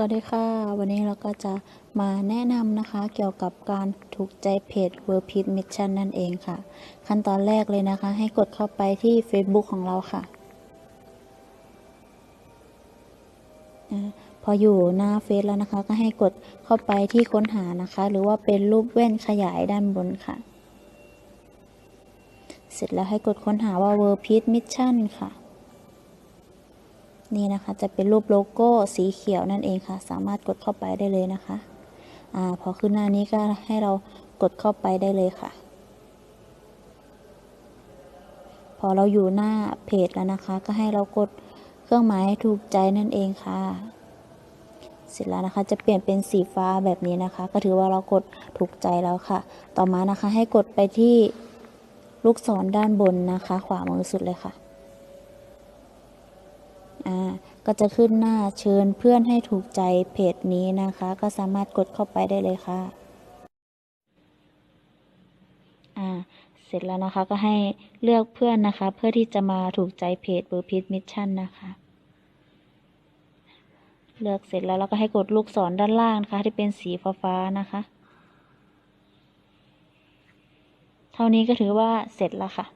สวัสดีค่ะ วันนี้เราก็จะมาแนะนำนะคะ เกี่ยวกับการถูกใจเพจ w o r d p e a c e Mission นั่นเองค่ะ ขั้นตอนแรกเลยนะคะ ให้กดเข้าไปที่ Facebook ของเราค่ะ พออยู่หน้าเฟซแล้วนะคะ ก็ให้กดเข้าไปที่ค้นหานะคะ หรือว่าเป็นรูปแว่นขยายด้านบนค่ะ เสร็จแล้วให้กดค้นหาว่า w o r d p e a c e Mission ค่ะ นี่นะคะจะเป็นรูปโลโก้สีเขียวนั่นเองค่ะ สามารถกดเข้าไปได้เลยนะคะอ่าพอขึ้นหน้านี้ก็ให้เรากดเข้าไปได้เลยค่ะ พอเราอยู่หน้าเพจแล้วนะคะ ก็ให้เรากดเครื่องหมายถูกใจนั่นเองค่ะ เสร็จแล้วนะคะจะเปลี่ยนเป็นสีฟ้าแบบนี้นะคะ ก็ถือว่าเรากดถูกใจแล้วค่ะ ต่อมานะคะให้กดไปที่ลูกศรด้านบนนะคะ ขวามือสุดเลยค่ะ ก็จะขึ้นหน้าเชิญเพื่อนให้ถูกใจเพจนี้นะคะ ก็สามารถกดเข้าไปได้เลยค่ะอ่าเสร็จแล้วนะคะก็ให้เลือกเพื่อนนะคะ เพื่อที่จะมาถูกใจเพจเบอร์พิทมิชชั่นนะคะ เลือกเสร็จแล้วเราก็ให้กดลูกศรด้านล่างนะคะ ที่เป็นสีฟ้าๆนะคะ เท่านี้ก็ถือว่าเสร็จแล้วค่ะ